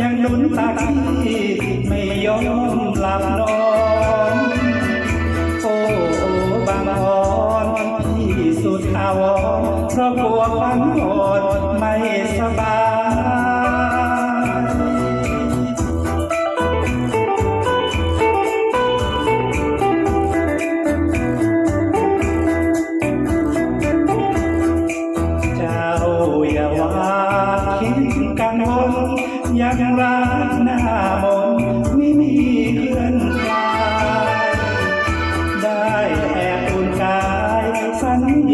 ยังหนุนตาที่ไม่ยอมหลับนอนโอ้บางอ่อนที่สุดอาวรเพราะกลัวความอดไม่สบาย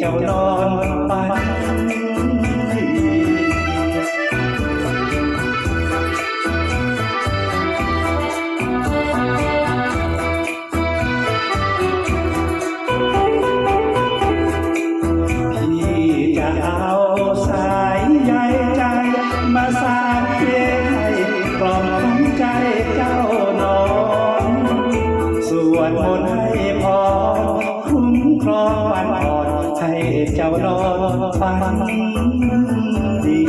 Châu เจ้ารอฟังดี